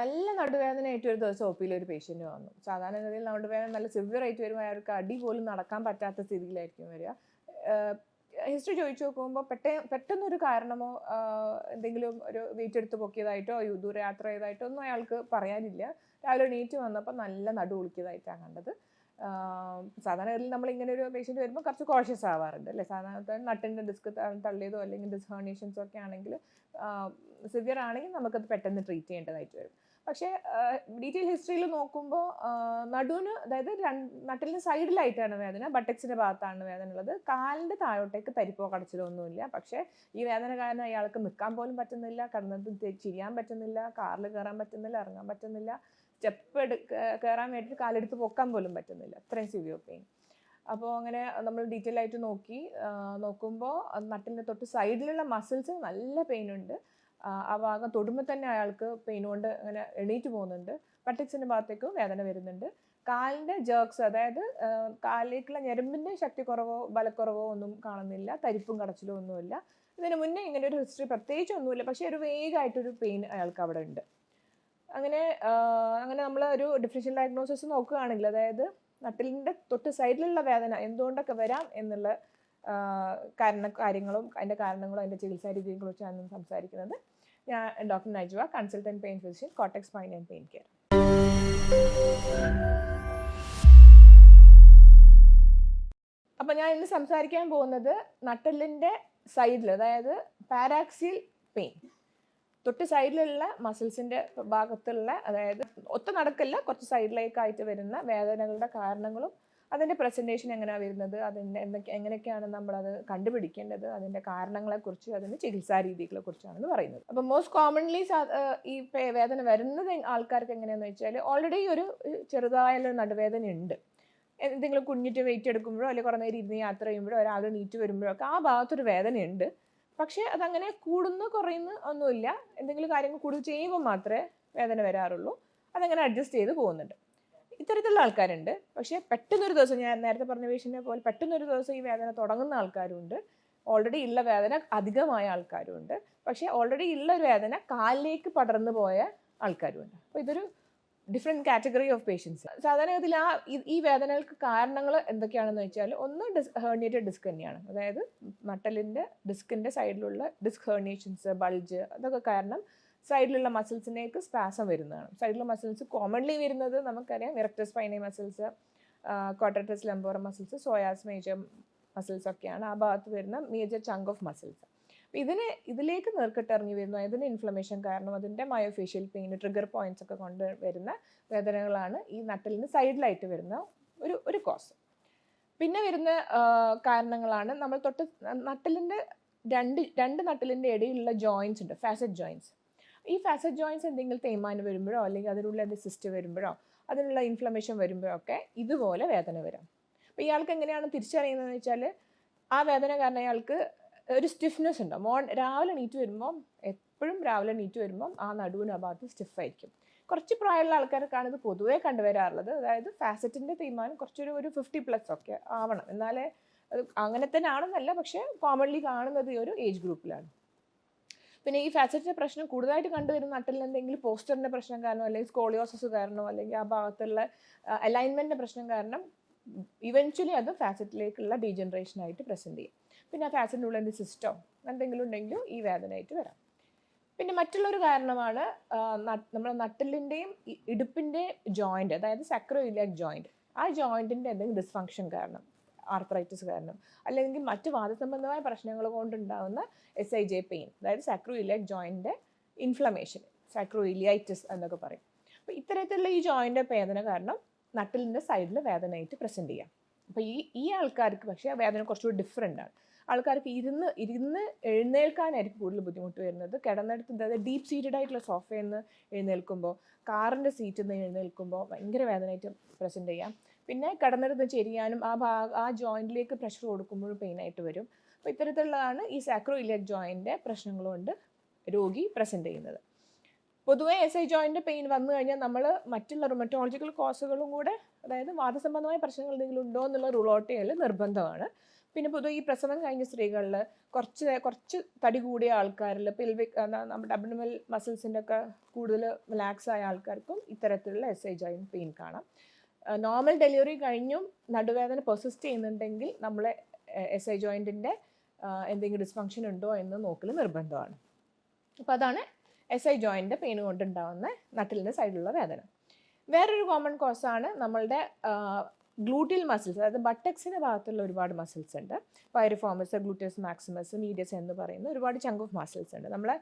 നല്ല നടുവേദന ആയിട്ട് ഒരു ദിവസം ഒ പിയിൽ ഒരു പേഷ്യന്റ് വന്നു. സാധാരണഗതിയിൽ നടുവേദന നല്ല സിവിയർ ആയിട്ട് വരുമ്പോൾ അയാൾക്ക് അടി പോലും നടക്കാൻ പറ്റാത്ത സ്ഥിതിയിലായിരിക്കും വരിക. ഹിസ്റ്ററി ചോദിച്ചു നോക്കുമ്പോൾ പെട്ടെ പെട്ടെന്നൊരു കാരണമോ എന്തെങ്കിലും ഒരു വെയിറ്റ് എടുത്ത് പൊക്കിയതായിട്ടോ ദൂരയാത്ര ചെയ്തതായിട്ടോ ഒന്നും അയാൾക്ക് പറയാനില്ല. രാവിലെ എണീറ്റ് വന്നപ്പോൾ നല്ല നടു ഒളിക്കിയതായിട്ടാണ് കണ്ടത്. സാധാരണഗതിയിൽ നമ്മൾ ഇങ്ങനെ ഒരു പേഷ്യന്റ് വരുമ്പോൾ കുറച്ച് കോഷ്യസ് ആവാറുണ്ട് അല്ലേ? സാധാരണ നട്ടിന്റെ ഡിസ്ക് തള്ളിയതോ അല്ലെങ്കിൽ ഡിസ്ഹേർണേഷൻസോ ഒക്കെ ആണെങ്കിൽ സിവിയർ ആണെങ്കിൽ നമുക്കത് പെട്ടെന്ന് ട്രീറ്റ് ചെയ്യേണ്ടതായിട്ട് വരും. പക്ഷേ ഡീറ്റെയിൽ ഹിസ്റ്ററിയിൽ നോക്കുമ്പോൾ നടുവിന് അതായത് നട്ടിലിന് സൈഡിലായിട്ടാണ് വേദന ബട്ടക്സിന്റെ ഭാഗത്താണ് വേദന ഉള്ളത്. കാലിന്റെ താഴോട്ടേക്ക് തരിപ്പോ കടച്ചിലോ ഒന്നുമില്ല. പക്ഷേ ഈ വേദന കാരണം അയാൾക്ക് നിൽക്കാൻ പോലും പറ്റുന്നില്ല കിടന്നത് തി- ചിരിയാൻ പറ്റുന്നില്ല കാറിൽ കയറാൻ പറ്റുന്നില്ല ഇറങ്ങാൻ പറ്റുന്നില്ല സ്റ്റെപ്പ് എടുക്ക കയറാൻ വേണ്ടിയിട്ട് കാലെടുത്ത് പൊക്കാൻ പോലും പറ്റുന്നില്ല. അത്രയും സിവിയർ പെയിൻ അപ്പോൾ അങ്ങനെ നമ്മൾ ഡീറ്റെയിൽ ആയിട്ട് നോക്കി നോക്കുമ്പോൾ നട്ടിന്റെ തൊട്ട് സൈഡിലുള്ള മസിൽസ് നല്ല പെയിൻ ഉണ്ട്. ആ, ഭാഗം തൊടുമ്പോൾ തന്നെ അയാൾക്ക് പെയിൻ കൊണ്ട് അങ്ങനെ എണീറ്റ് പോകുന്നുണ്ട്. പട്ടിക്സിന്റെ ഭാഗത്തേക്ക് വേദന വരുന്നുണ്ട്. കാലിന്റെ ജേർക്സ് അതായത് കാലിലേക്കുള്ള ഞരമ്പിന്റെ ശക്തി കുറവോ ബലക്കുറവോ ഒന്നും കാണുന്നില്ല. തരിപ്പും കടച്ചിലും ഒന്നുമില്ല. ഇതിന് മുന്നേ ഇങ്ങനെ ഒരു ഹിസ്റ്ററി പ്രത്യേകിച്ച് ഒന്നുമില്ല. പക്ഷേ ഒരു വേഗമായിട്ടൊരു പെയിൻ അയാൾക്ക് അവിടെ ഉണ്ട്. അങ്ങനെ അങ്ങനെ നമ്മൾ ഒരു ഡിഫറൻഷ്യൽ ഡയഗ്നോസിസ് നോക്കുകയാണെങ്കിൽ അതായത് നട്ടിലിന്റെ തൊട്ട് സൈഡിലുള്ള വേദന എന്തുകൊണ്ടൊക്കെ വരാം എന്നുള്ള കാരണ കാര്യങ്ങളും അതിന്റെ കാരണങ്ങളും അതിന്റെ ചികിത്സാ രീതിയെ കുറിച്ചാണ് ഇന്ന് സംസാരിക്കുന്നത്. ഞാൻ doctor Najwa consultant pain physician Cortex pain and pain care. അപ്പം ഞാൻ ഇന്ന് സംസാരിക്കാൻ പോകുന്നത് നട്ടലിന്റെ സൈഡിൽ അതായത് പാരാക്സിയൽ പെയിൻ. തൊട്ട് സൈഡിലുള്ള മസിൽസിന്റെ ഭാഗത്തുള്ള അതായത് ഒത്ത നടക്കില്ല കുറച്ച് സൈഡിലേക്കായിട്ട് വരുന്ന വേദനകളുടെ കാരണങ്ങളും അതിന്റെ പ്രസന്റേഷൻ എങ്ങനെയാണ് വരുന്നത്? അതിന്റെ എന്തൊക്കെ എങ്ങനെയൊക്കെയാണ് നമ്മളത് കണ്ടുപിടിക്കേണ്ടത്? അതിന്റെ കാരണങ്ങളെക്കുറിച്ച് അതിന്റെ ചികിത്സാ രീതികളെ കുറിച്ചാണെന്ന് പറയുന്നത് അപ്പോൾ മോസ്റ്റ് കോമൺലി ഈ വേദന വരുന്നത് ആൾക്കാർക്ക് എങ്ങനെയാണെന്ന് വെച്ചാൽ ഓൾറെഡി ഒരു ചെറുതായുള്ള നടുവേദന ഉണ്ട് എന്തെങ്കിലും കുഞ്ഞിട്ട് വെയിറ്റ് എടുക്കുമ്പോഴോ അല്ലെങ്കിൽ കുറേ നേരം ഇരുന്ന് യാത്ര ചെയ്യുമ്പോഴോ ഒരാൾ നീറ്റ് വരുമ്പോഴോ ഒക്കെ ആ ഭാഗത്തൊരു വേദനയുണ്ട്. പക്ഷേ അതങ്ങനെ കൂടുന്നു കുറയുന്നു ഒന്നുമില്ല. എന്തെങ്കിലും കാര്യങ്ങൾ കൂടുതൽ ചെയ്യുമ്പോൾ മാത്രമേ വേദന വരാറുള്ളൂ. അതങ്ങനെ അഡ്ജസ്റ്റ് ചെയ്ത് പോകുന്നുണ്ട്. ഇത്തരത്തിലുള്ള ആൾക്കാരുണ്ട്. പക്ഷേ പെട്ടെന്നൊരു ദിവസം ഞാൻ നേരത്തെ പറഞ്ഞ പേഷ്യന്റെ പോലെ പെട്ടെന്നൊരു ദിവസം ഈ വേദന തുടങ്ങുന്ന ആൾക്കാരുണ്ട് ഓൾറെഡി ഉള്ള വേദന അധികമായ ആൾക്കാരുണ്ട് പക്ഷേ ഓൾറെഡി ഉള്ള ഒരു വേദന കാലിലേക്ക് പടർന്നു പോയ ആൾക്കാരുമുണ്ട്. അപ്പോൾ ഇതൊരു ഡിഫറെന്റ് കാറ്റഗറി ഓഫ് പേഷ്യൻസ് സാധാരണഗതിയിൽ ആ ഈ- വേദനകൾക്ക് കാരണങ്ങൾ എന്തൊക്കെയാണെന്ന് വെച്ചാൽ ഒന്ന് ഡിസ് ഹേർണിയേറ്റഡ് ഡിസ്ക് തന്നെയാണ്. അതായത് നട്ടലിന്റെ ഡിസ്കിന്റെ സൈഡിലുള്ള ഡിസ്ക് ഹേർണിയേഷൻസ് ബൾജ് അതൊക്കെ കാരണം സൈഡിലുള്ള മസിൽസിനേക്ക് സ്പാസം വരുന്നതാണ്. സൈഡിലുള്ള മസിൽസ് കോമൺലി വരുന്നത് നമുക്കറിയാം erectus spinae muscles quadratus lumborum muscles psoas major muscles ഒക്കെയാണ് ആ ഭാഗത്ത് വരുന്ന മേജർ ചങ്ക് ഓഫ് മസിൽസ് ഇതിന് ഇതിലേക്ക് നേർക്കിട്ടിറങ്ങി വരുന്നു. അതിന് ഇൻഫ്ലമേഷൻ കാരണം അതിന്റെ മയോഫേഷ്യൽ പെയിൻ ട്രിഗർ പോയിന്റ്സ് ഒക്കെ കൊണ്ട് വരുന്ന വേദനകളാണ് ഈ നട്ടലിന് സൈഡിലായിട്ട് വരുന്ന ഒരു ഒരു കോസ് പിന്നെ വരുന്ന കാരണങ്ങളാണ് നമ്മൾ തൊട്ട് നട്ടലിന്റെ രണ്ട് രണ്ട് നട്ടലിന്റെ ഇടയിലുള്ള ജോയിൻസ് ഉണ്ട് ഫാസറ്റ് ജോയിൻസ് ഈ ഫാസറ്റ് ജോയിൻസ് എന്തെങ്കിലും തേയ്മാനം വരുമ്പോഴോ അല്ലെങ്കിൽ അതിനുള്ള എന്തെങ്കിലും സിസ്റ്റ് വരുമ്പോഴോ അതിനുള്ള ഇൻഫ്ലമേഷൻ വരുമ്പോഴോ ഒക്കെ ഇതുപോലെ വേദന വരാം. അപ്പോൾ ഇയാൾക്ക് എങ്ങനെയാണ് തിരിച്ചറിയുന്നതെന്ന് വെച്ചാൽ ആ വേദന കാരണം അയാൾക്ക് ഒരു സ്റ്റിഫ്നെസ് ഉണ്ട്. മോൺ രാവിലെ നീറ്റ് വരുമ്പം എപ്പോഴും രാവിലെ നീറ്റ് വരുമ്പം ആ നടുവിന് ആ ഭാഗത്ത് സ്റ്റിഫായിരിക്കും കുറച്ച് പ്രായമുള്ള ആൾക്കാർക്കാണ് ഇത് പൊതുവേ കണ്ടുവരാറുള്ളത്. അതായത് ഫാസറ്റിന്റെ തീരുമാനം കുറച്ചൊരു ഒരു ഫിഫ്റ്റി പ്ലസ് ഒക്കെ ആവണം. എന്നാലേ അത് അങ്ങനെ തന്നെ ആണെന്നല്ല പക്ഷേ കോമൺലി കാണുന്നത് ഈ ഒരു ഏജ് ഗ്രൂപ്പിലാണ് പിന്നെ ഈ ഫാസറ്റിന്റെ പ്രശ്നം കൂടുതലായിട്ട് കണ്ടുവരുന്ന നട്ടിൽ എന്തെങ്കിലും പോസ്റ്ററിന്റെ പ്രശ്നം കാരണം അല്ലെങ്കിൽ സ്കോളിയോസിസ് കാരണം അല്ലെങ്കിൽ ആ ഭാഗത്തുള്ള അലൈൻമെന്റിന്റെ പ്രശ്നം കാരണം ഇവൻച്വലി അത് ഫാസറ്റിലേക്കുള്ള ഡീജനറേഷനായിട്ട് പ്രസന്റ് ചെയ്യും. പിന്നെ ആ ഫാസറ്റിന്റെ ഉള്ളിൽ എന്ത് സിസ്റ്റോ എന്തെങ്കിലും ഉണ്ടെങ്കിലും ഈ വേദനയായിട്ട് വരാം. പിന്നെ മറ്റുള്ളൊരു കാരണമാണ് നമ്മുടെ നട്ടലിന്റെയും ഇടുപ്പിന്റെ ജോയിന്റ് അതായത് സക്രോ ഇലിയാക് ജോയിന്റ് ആ ജോയിന്റിന്റെ എന്തെങ്കിലും ഡിസ്ഫങ്ഷൻ കാരണം ആർത്രൈറ്റിസ് കാരണം. അല്ലെങ്കിൽ മറ്റ് വാദസംബന്ധമായ പ്രശ്നങ്ങൾ കൊണ്ടുണ്ടാകുന്ന എസ് ഐ ജെ പെയിൻ അതായത് സാക്രോ ഇലിയാക് ജോയിന്റെ ഇൻഫ്ലമേഷൻ സാക്രോ ഇലിയൈറ്റിസ് എന്നൊക്കെ പറയും. അപ്പോൾ ഇത്തരത്തിലുള്ള ഈ ജോയിന്റെ വേദന കാരണം നട്ടിലിന്റെ സൈഡിൽ വേദനയായിട്ട് പ്രസന്റ് ചെയ്യാം. അപ്പോൾ ഈ ഈ ആൾക്കാർക്ക് പക്ഷേ ആ വേദന കുറച്ചുകൂടി ഡിഫറെന്റ് ആണ്. ആൾക്കാർക്ക് ഇരുന്ന് ഇരുന്ന് എഴുന്നേൽക്കാനായിരിക്കും കൂടുതൽ ബുദ്ധിമുട്ട് വരുന്നത്. കിടന്നെടുത്ത് അതായത് ഡീപ്പ് സീറ്റഡ് ആയിട്ടുള്ള സോഫയിൽ നിന്ന് എഴുന്നേൽക്കുമ്പോൾ കാറിന്റെ സീറ്റിൽ നിന്ന് എഴുന്നേൽക്കുമ്പോൾ ഭയങ്കര വേദനയായിട്ട് പ്രസന്റ് ചെയ്യാം. പിന്നെ കിടന്നിരുന്ന് ചെരിയാനും ആ ഭാഗ ആ ജോയിന്റിലേക്ക് പ്രഷർ കൊടുക്കുമ്പോഴും പെയിനായിട്ട് വരും. അപ്പോൾ ഇത്തരത്തിലുള്ളതാണ് ഈ സാക്രോ ഇലിയക് ജോയിന്റെ പ്രശ്നങ്ങൾ കൊണ്ട് രോഗി പ്രസന്റ് ചെയ്യുന്നത്. പൊതുവേ എസ് ഐ ജോയിന്റെ പെയിൻ വന്നു കഴിഞ്ഞാൽ നമ്മൾ മറ്റുള്ള റൊമറ്റോളജിക്കൽ കോസുകളും കൂടെ അതായത് വാദസംബന്ധമായ പ്രശ്നങ്ങൾ എന്തെങ്കിലും ഉണ്ടോ എന്നുള്ള റൂൾ ഔട്ട് ചെയ്യൽ നിർബന്ധമാണ്. പിന്നെ പൊതുവെ ഈ പ്രസവം കഴിഞ്ഞ സ്ത്രീകളിൽ കുറച്ച് കുറച്ച് തടി കൂടിയ ആൾക്കാരിൽ പെൽവിക് നമ്മുടെ അബ്ഡമൽ മസിൽസിന്റെ ഒക്കെ കൂടുതൽ റിലാക്സ് ആയ ആൾക്കാർക്കും ഇത്തരത്തിലുള്ള എസ് ഐ ജോയിൻ പെയിൻ കാണാം. നോർമൽ ഡെലിവറി കഴിഞ്ഞും നടുവേദന പെർസിസ്റ്റ് ചെയ്യുന്നുണ്ടെങ്കിൽ നമ്മൾ എസ് ഐ ജോയിന്റിന്റെ എന്തെങ്കിലും ഡിസ്ഫങ്ഷൻ ഉണ്ടോ എന്ന് നോക്കൽ നിർബന്ധമാണ്. അപ്പോൾ അതാണ് എസ് ഐ ജോയിന്റെ പെയിൻ കൊണ്ടുണ്ടാവുന്ന നട്ടിലിന്റെ സൈഡിലുള്ള വേദന. വേറൊരു കോമൺ കോസാണ് നമ്മളുടെ ഗ്ലൂട്ടിൽ മസിൽസ് അതായത് ബട്ടക്സിന്റെ ഭാഗത്തുള്ള ഒരുപാട് മസിൽസ് ഉണ്ട്. പൈറിഫോമസ് ഗ്ലൂട്ടിയസ് മാക്സിമസ് മീഡിയസ് എന്ന് പറയുന്ന ഒരുപാട് ചങ്ക് ഓഫ് മസിൽസ് ഉണ്ട്. നമ്മളെ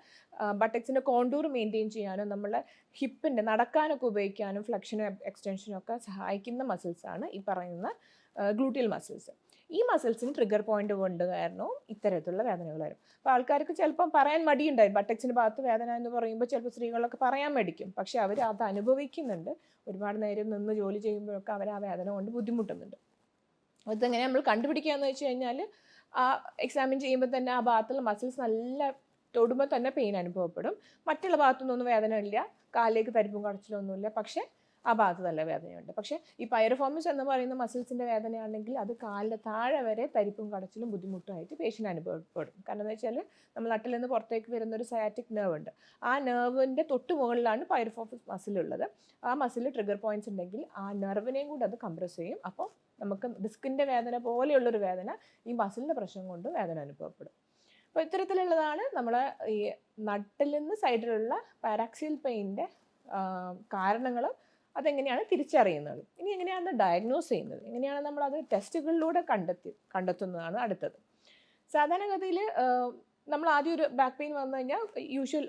ബട്ടക്സിന്റെ കോണ്ടൂർ മെയിന്റെയിൻ ചെയ്യാനും നമ്മളെ ഹിപ്പിന്റെ നടക്കാനൊക്കെ ഉപയോഗിക്കാനും ഫ്ലക്ഷനും എക്സ്റ്റൻഷനും ഒക്കെ സഹായിക്കുന്ന മസിൽസാണ് ഈ പറയുന്ന ഗ്ലൂട്ടിൽ മസിൽസ് ഈ മസിൽസിന് ട്രിഗർ പോയിന്റ് കൊണ്ട് കാരണം ഇത്തരത്തിലുള്ള വേദനകൾ വരും. അപ്പോൾ ആൾക്കാർക്ക് ചിലപ്പം പറയാൻ മടിയുണ്ടായി. ബട്ടക്സിന്റെ ഭാഗത്ത് വേദന എന്ന് പറയുമ്പോൾ ചിലപ്പോൾ സ്ത്രീകളൊക്കെ പറയാൻ മടിക്കും. പക്ഷെ അവർ അത് അനുഭവിക്കുന്നുണ്ട്. ഒരുപാട് നേരം നിന്ന് ജോലി ചെയ്യുമ്പോഴൊക്കെ അവർ ആ വേദന കൊണ്ട് ബുദ്ധിമുട്ടുന്നുണ്ട്. അതെങ്ങനെ നമ്മൾ കണ്ടുപിടിക്കുക എന്ന് വെച്ച് കഴിഞ്ഞാൽ ആ എക്സാമിൻ ചെയ്യുമ്പോൾ തന്നെ ആ ഭാഗത്തുള്ള മസിൽസ് നല്ല തൊടുമ്പോൾ തന്നെ പെയിൻ അനുഭവപ്പെടും. മറ്റുള്ള ഭാഗത്തുനിന്നൊന്നും വേദന ഇല്ല. കാലിലേക്ക് തരിപ്പും കടച്ചിലൊന്നുമില്ല പക്ഷേ ആ ഭാഗത്ത് നല്ല വേദനയുണ്ട്. പക്ഷേ ഈ പൈറഫോമിസ് എന്ന് പറയുന്ന മസിൽസിന്റെ വേദനയാണെങ്കിൽ അത് കാലിന്റെ താഴെ വരെ തരിപ്പും കടച്ചിലും ബുദ്ധിമുട്ടുമായിട്ട് പേഷ്യന്റ് അനുഭവപ്പെടും. കാരണം എന്ന് വെച്ചാൽ നമ്മൾ നട്ടിൽ നിന്ന് പുറത്തേക്ക് വരുന്ന ഒരു സയാറ്റിക് നെർവ് ഉണ്ട്. ആ നെർവിന്റെ തൊട്ട് മുകളിലാണ് പൈറഫോമിസ് മസിൽ ഉള്ളത്. ആ മസിൽ ട്രിഗർ പോയിന്റ്സ് ഉണ്ടെങ്കിൽ ആ നെർവിനെയും കൂടി അത് കംപ്രസ് ചെയ്യും. അപ്പോൾ നമുക്ക് ഡിസ്കിന്റെ വേദന പോലെയുള്ളൊരു വേദന ഈ മസിലിന്റെ പ്രശ്നം കൊണ്ട് വേദന അനുഭവപ്പെടും. അപ്പോൾ ഇത്തരത്തിലുള്ളതാണ് നമ്മൾ ഈ നട്ടിൽ നിന്ന് സൈഡിലുള്ള പാരാക്സിയൽ പെയിന്റെ കാരണങ്ങൾ അതെങ്ങനെയാണ് തിരിച്ചറിയുന്നത്? ഇനി എങ്ങനെയാണ് ഡയഗ്നോസ് ചെയ്യുന്നത്? എങ്ങനെയാണ് നമ്മൾ അത് ടെസ്റ്റുകളിലൂടെ കണ്ടെത്തി കണ്ടെത്തുന്നതാണ് അടുത്തത്. സാധാരണഗതിയിൽ നമ്മൾ ആദ്യം ഒരു ബാക്ക് പെയിൻ വന്നു കഴിഞ്ഞാൽ യൂഷ്വൽ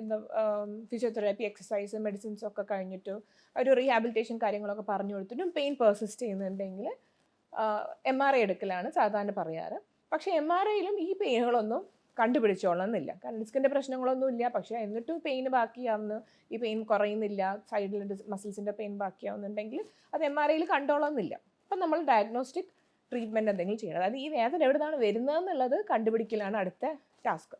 എന്താ ഫിസിയോതെറാപ്പി എക്സസൈസ് മെഡിസിൻസ് ഒക്കെ കഴിഞ്ഞിട്ട് ഒരു റീഹാബിലിറ്റേഷൻ കാര്യങ്ങളൊക്കെ പറഞ്ഞു കൊടുത്തിട്ടും പെയിൻ പെർസിസ്റ്റ് ചെയ്യുന്നുണ്ടെങ്കിൽ എം ആർ ഐ എടുക്കലാണ് സാധാരണ പറയാറ്. പക്ഷേ എം ആർ ഐയിലും ഈ പെയിനുകളൊന്നും കണ്ടുപിടിച്ചോളണമെന്നില്ല. കാരണം ഡിസ്കിന്റെ പ്രശ്നങ്ങളൊന്നും ഇല്ല പക്ഷേ എന്നിട്ടും പെയിൻ ബാക്കിയാവുന്നു. ഈ പെയിൻ കുറയുന്നില്ല. സൈഡിൽ മസിൽസിന്റെ പെയിൻ ബാക്കിയാവുന്നുണ്ടെങ്കിൽ അത് എം ആർ ഐയിൽ കണ്ടോളണമെന്നില്ല. അപ്പം നമ്മൾ ഡയഗ്നോസ്റ്റിക് ട്രീറ്റ്മെന്റ് എന്തെങ്കിലും ചെയ്യണം. അതായത് ഈ വേദന എവിടെയാണ് നിന്നാണ് വരുന്നതെന്നുള്ളത് കണ്ടുപിടിക്കലാണ് അടുത്ത ടാസ്ക്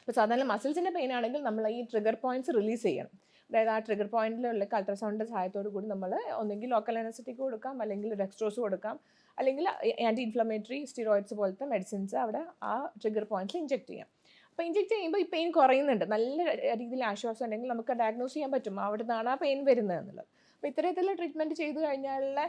അപ്പോൾ സാധാരണ മസിൽസിന്റെ പെയിൻ ആണെങ്കിൽ നമ്മൾ ഈ ട്രിഗർ പോയിന്റ്സ് റിലീസ് ചെയ്യണം. അതായത് ആ ട്രിഗർ പോയിന്റിലുള്ള അൾട്രാസൗണ്ടിന്റെ സഹായത്തോടു കൂടി നമ്മൾ ഒന്നെങ്കിൽ ലോക്കൽ അനസ്റ്റിക് കൊടുക്കാം. അല്ലെങ്കിൽ ഡെക്സ്ട്രോസ് കൊടുക്കാം. അല്ലെങ്കിൽ ആന്റി ഇൻഫ്ലമേറ്ററി സ്റ്റിറോയിഡ്സ് പോലത്തെ മെഡിസിൻസ് അവിടെ ആ ട്രിഗർ പോയിന്റ്സിൽ ഇഞ്ചെക്ട് ചെയ്യാം. അപ്പോൾ ഇഞ്ചെക്ട് ചെയ്യുമ്പോൾ ഈ പെയിൻ കുറയുന്നുണ്ട്. നല്ല രീതിയിൽ ആശ്വാസം ഉണ്ടെങ്കിൽ നമുക്ക് ഡയഗ്നോസ് ചെയ്യാൻ പറ്റും. അവിടെ നിന്നാണ് ആ പെയിൻ വരുന്നത് എന്നുള്ളത്. അപ്പോൾ ഇത്തരത്തിലുള്ള ട്രീറ്റ്മെന്റ് ചെയ്ത് കഴിഞ്ഞാലുള്ള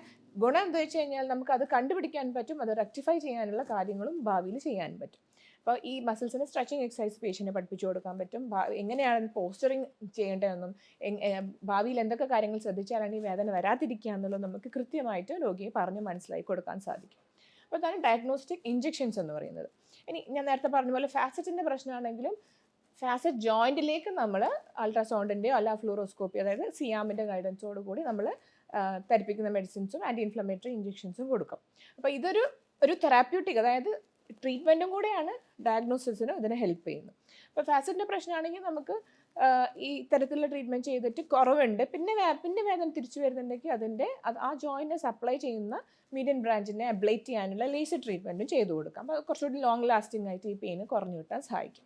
ഗുണം എന്താ വെച്ച് കഴിഞ്ഞാൽ നമുക്ക് അത് കണ്ടുപിടിക്കാൻ പറ്റും. അത് റെക്ടിഫൈ ചെയ്യാനുള്ള കാര്യങ്ങളും ഭാവിയിൽ ചെയ്യാൻ പറ്റും. അപ്പോൾ ഈ മസിൽസിന് സ്ട്രെച്ചിങ് എക്സസൈസ് പേഷ്യന്റിനെ പഠിപ്പിച്ചു കൊടുക്കാൻ പറ്റും. എങ്ങനെയാണ് പോസ്റ്ററിങ് ചെയ്യേണ്ടതെന്നും ഭാവിയിൽ എന്തൊക്കെ കാര്യങ്ങൾ ശ്രദ്ധിച്ചാലാണ് ഈ വേദന വരാതിരിക്കുക എന്നുള്ളത് നമുക്ക് കൃത്യമായിട്ട് രോഗിയെ പറഞ്ഞ് മനസ്സിലാക്കി കൊടുക്കാൻ സാധിക്കും. അപ്പോൾ അതാണ് ഡയഗ്നോസ്റ്റിക് ഇഞ്ചെക്ഷൻസ് എന്ന് പറയുന്നത്. ഇനി ഞാൻ നേരത്തെ പറഞ്ഞ പോലെ ഫാസറ്റിന്റെ പ്രശ്നമാണെങ്കിലും ഫാസറ്റ് ജോയിന്റിലേക്ക് നമ്മൾ അൾട്രാസൗണ്ടിന്റെയോ അല്ല ഫ്ലൂറോസ്കോപ്പി അതായത് സിയാമിന്റെ ഗൈഡൻസോട് കൂടി നമ്മൾ തരിപ്പിക്കുന്ന മെഡിസിൻസും ആന്റി ഇൻഫ്ലമേറ്ററി ഇഞ്ചെക്ഷൻസും കൊടുക്കും. അപ്പോൾ ഇതൊരു ഒരു തെറാപ്യൂട്ടിക് അതായത് ട്രീറ്റ്മെന്റും കൂടെയാണ് ഡയഗ്നോസിസിനും ഇതിനെ ഹെൽപ്പ് ചെയ്യുന്നത്. അപ്പോൾ ഫാസിന്റെ പ്രശ്നമാണെങ്കിൽ നമുക്ക് ഈ തരത്തിലുള്ള ട്രീറ്റ്മെന്റ് ചെയ്തിട്ട് കുറവുണ്ട്. പിന്നെ പിന്നെ വേദന തിരിച്ചു വരുന്നുണ്ടെങ്കിൽ അതിന്റെ ആ ജോയിന്റ് സപ്ലൈ ചെയ്യുന്ന മീഡിയൻ ബ്രാഞ്ചിനെ അബ്ലേറ്റ് ചെയ്യാനുള്ള ലേസർ ട്രീറ്റ്മെന്റും ചെയ്തു കൊടുക്കാം. അപ്പോൾ കുറച്ചുകൂടി ലോങ് ലാസ്റ്റിംഗ് ആയിട്ട് ഈ പെയിന് കുറഞ്ഞു കിട്ടാൻ സഹായിക്കും.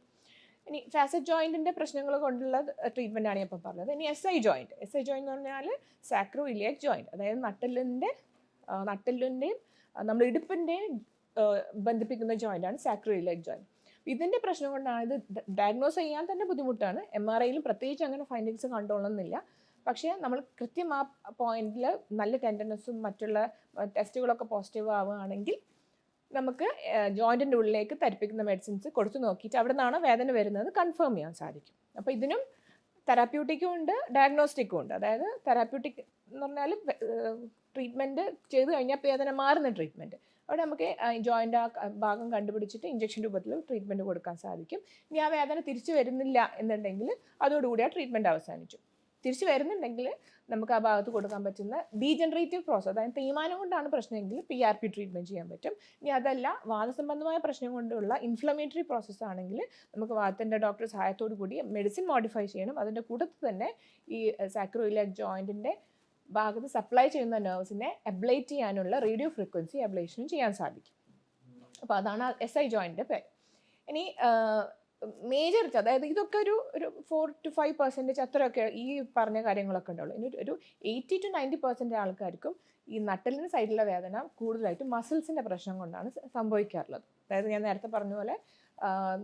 ഇനി ഫാസറ്റ് ജോയിന്റിന്റെ പ്രശ്നങ്ങൾ കൊണ്ടുള്ള ട്രീറ്റ്മെന്റ് ആണ് ഞാൻ ഇപ്പോൾ പറഞ്ഞത്. ഇനി S I joint S I joint എന്ന് പറഞ്ഞാൽ സാക്രോ ഇലിയക് ജോയിന്റ് അതായത് നട്ടലിന്റെ നട്ടലിന്റെയും നമ്മുടെ ഇടുപ്പിന്റെയും ബന്ധിപ്പിക്കുന്ന ജോയിന്റാണ് സാക്രി ലെഗ് ജോയിന്റ് ഇതിന്റെ പ്രശ്നം കൊണ്ടാണ് ഇത് ഡയഗ്നോസ് ചെയ്യാൻ തന്നെ ബുദ്ധിമുട്ടാണ്. എം ആർ ഐയിലും പ്രത്യേകിച്ച് അങ്ങനെ ഫൈൻഡിങ്സ് കണ്ടോളുന്നില്ല പക്ഷേ നമ്മൾ കൃത്യം ആ പോയിന്റിൽ നല്ല ടെൻഡനസും മറ്റുള്ള ടെസ്റ്റുകളൊക്കെ പോസിറ്റീവ് ആവുകയാണെങ്കിൽ നമുക്ക് ജോയിന്റിന്റെ ഉള്ളിലേക്ക് തരിപ്പിക്കുന്ന മെഡിസിൻസ് കൊടുത്തു നോക്കിയിട്ട് അവിടെ നിന്നാണ് വേദന വരുന്നത് കൺഫേം ചെയ്യാൻ സാധിക്കും. അപ്പോൾ ഇതിനും തെറാപ്യൂട്ടിക്കും ഉണ്ട് ഡയഗ്നോസ്റ്റിക്കും ഉണ്ട്. അതായത് തെറാപ്യൂട്ടിക് എന്ന് പറഞ്ഞാൽ ട്രീറ്റ്മെന്റ് ചെയ്ത് കഴിഞ്ഞാൽ വേദന മാറുന്ന ട്രീറ്റ്മെന്റ് അവിടെ നമുക്ക് ജോയിന്റ് ആ ഭാഗം കണ്ടുപിടിച്ചിട്ട് ഇഞ്ചക്ഷൻ രൂപത്തിൽ ട്രീറ്റ്മെന്റ് കൊടുക്കാൻ സാധിക്കും. ഇനി ആ വേദന തിരിച്ചു വരുന്നില്ല എന്നുണ്ടെങ്കിൽ അതോടുകൂടി ആ ട്രീറ്റ്മെന്റ് അവസാനിച്ചു തിരിച്ചു വരുന്നുണ്ടെങ്കിൽ നമുക്ക് ആ ഭാഗത്ത് കൊടുക്കാൻ പറ്റുന്ന ഡീജനറേറ്റീവ് പ്രോസസ് അതായത് തേയ്മാനം കൊണ്ടാണ് പ്രശ്നമെങ്കിൽ പി ആർ പി ട്രീറ്റ്മെന്റ് ചെയ്യാൻ പറ്റും. ഇനി അതല്ല വാദസംബന്ധമായ പ്രശ്നം കൊണ്ടുള്ള ഇൻഫ്ലമേറ്ററി പ്രോസസ്സ് ആണെങ്കിൽ നമുക്ക് വാദത്തിന്റെ ഡോക്ടർ സഹായത്തോടു കൂടി മെഡിസിൻ മോഡിഫൈ ചെയ്യണം. അതിന്റെ കൂട്ടത്തിൽ തന്നെ ഈ സാക്രോയിലെ ജോയിന്റിന്റെ ഭാഗത്ത് സപ്ലൈ ചെയ്യുന്ന നെർവ്സിനെ അബ്ലേറ്റ് ചെയ്യാനുള്ള റേഡിയോ ഫ്രീക്വൻസി അബ്ലേഷനും ചെയ്യാൻ സാധിക്കും. അപ്പോൾ അതാണ് എസ് ഐ ജോയിന്റെ പേര് ഇനി മേജർ അതായത് ഇതൊക്കെ ഒരു ഒരു ഫോർ ടു ഫൈവ് പെർസെന്റേജ് അത്രയൊക്കെ ഈ പറഞ്ഞ കാര്യങ്ങളൊക്കെ ഉണ്ടാവുള്ളൂ ഇനി ഒരു- എയ്റ്റി ടു നയന്റി പെർസെന്റ് ആൾക്കാർക്കും ഈ നട്ടലിന് സൈഡിലെ വേദന കൂടുതലായിട്ട് മസിൽസിന്റെ പ്രശ്നം കൊണ്ടാണ് സംഭവിക്കാറുള്ളത്. അതായത് ഞാൻ നേരത്തെ പറഞ്ഞ പോലെ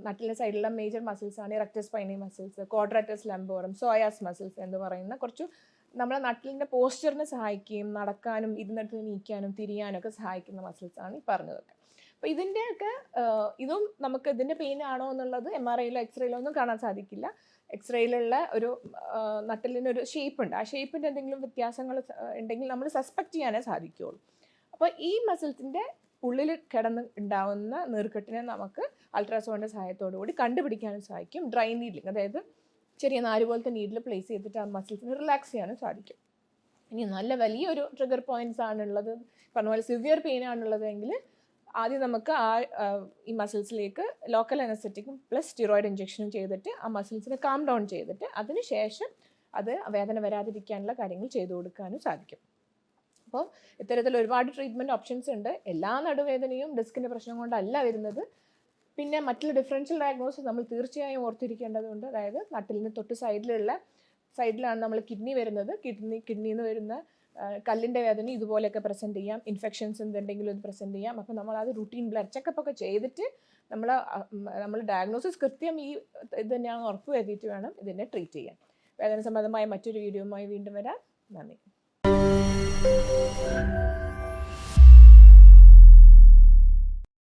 നട്ടിലെ സൈഡിലുള്ള മേജർ മസിൽസ് ആണ് erectus spinae muscles quadratus lumborum psoas muscles എന്ന് പറയുന്ന കുറച്ച് നമ്മളെ നട്ടിലിന്റെ പോസ്ചറിനെ സഹായിക്കുകയും നടക്കാനും ഇരുന്നിടത്ത് നീക്കാനും തിരിയാനും ഒക്കെ സഹായിക്കുന്ന മസിൽസ് ആണ് ഈ പറഞ്ഞതൊക്കെ. അപ്പോൾ ഇതിന്റെയൊക്കെ ഇതും നമുക്ക് ഇതിന്റെ പെയിൻ ആണോ എന്നുള്ളത് എം ആർ ഐയിലോ എക്സ്റേയിലോ ഒന്നും കാണാൻ സാധിക്കില്ല. എക്സ്റേയിലുള്ള ഒരു നട്ടലിനൊരു ഷേപ്പ് ഉണ്ട്. ആ ഷേപ്പിന്റെ എന്തെങ്കിലും വ്യത്യാസങ്ങൾ ഉണ്ടെങ്കിൽ നമ്മൾ സസ്പെക്ട് ചെയ്യാനേ സാധിക്കുകയുള്ളൂ. അപ്പോൾ ഈ മസിൽസിന്റെ ഉള്ളിൽ കിടന്ന് ഉണ്ടാവുന്ന നീർക്കെട്ടിനെ നമുക്ക് അൾട്രാസൗണ്ട് സഹായത്തോടു കൂടി കണ്ടുപിടിക്കാനും സാധിക്കും ഡ്രൈ നീഡിലിംഗ് അതായത് ചെറിയ നാല് പോലത്തെ നീഡിൽ പ്ലേസ് ചെയ്തിട്ട് ആ മസിൽസിന് റിലാക്സ് ചെയ്യാനും സാധിക്കും. ഇനി നല്ല വലിയൊരു ട്രിഗർ പോയിന്റ്സ് ആണുള്ളത്. പറഞ്ഞ പോലെ സിവിയർ പെയിൻ ആണുള്ളതെങ്കിൽ ആദ്യം നമുക്ക് ആ ഈ മസിൽസിലേക്ക് ലോക്കൽ അനസ്തറ്റിക്കും പ്ലസ് സ്റ്റിറോയിഡ് ഇഞ്ചെക്ഷനും ചെയ്തിട്ട് ആ മസിൽസിനെ കാം ഡൗൺ ചെയ്തിട്ട് അതിനുശേഷം അത് വേദന വരാതിരിക്കാനുള്ള കാര്യങ്ങൾ ചെയ്തു കൊടുക്കാനും സാധിക്കും. അപ്പോൾ ഇത്തരത്തിൽ ഒരുപാട് ട്രീറ്റ്മെന്റ് ഓപ്ഷൻസ് ഉണ്ട്. എല്ലാ നടുവേദനയും ഡിസ്കിന്റെ പ്രശ്നം കൊണ്ടല്ല വരുന്നത്. പിന്നെ മറ്റുള്ള ഡിഫറൻഷ്യൽ ഡയഗ്നോസിസ് നമ്മൾ തീർച്ചയായും ഓർത്തിരിക്കേണ്ടതുണ്ട്. അതായത് നട്ടിലിന് തൊട്ട് സൈഡിലുള്ള സൈഡിലാണ് നമ്മൾ കിഡ്നി വരുന്നത്. കിഡ്നി കിഡ്നിയിൽ നിന്ന് വരുന്ന കല്ലിന്റെ വേദന ഇതുപോലെയൊക്കെ പ്രസന്റ് ചെയ്യാം. ഇൻഫെക്ഷൻസ് എന്തുണ്ടെങ്കിലും ഇത് പ്രസന്റ് ചെയ്യാം. അപ്പോൾ നമ്മൾ അത് റുട്ടീൻ ബ്ലഡ് ചെക്കപ്പ് ഒക്കെ ചെയ്തിട്ട് നമ്മൾ നമ്മൾ ഡയഗ്നോസിസ് കൃത്യം ഈ ഇത് തന്നെയാണ് ഉറപ്പ് വരുത്തിയിട്ട് വേണം ഇതിനെ ട്രീറ്റ് ചെയ്യാൻ. വേദന സംബന്ധമായ മറ്റൊരു വീഡിയോയുമായി വീണ്ടും വരാം. നന്ദി.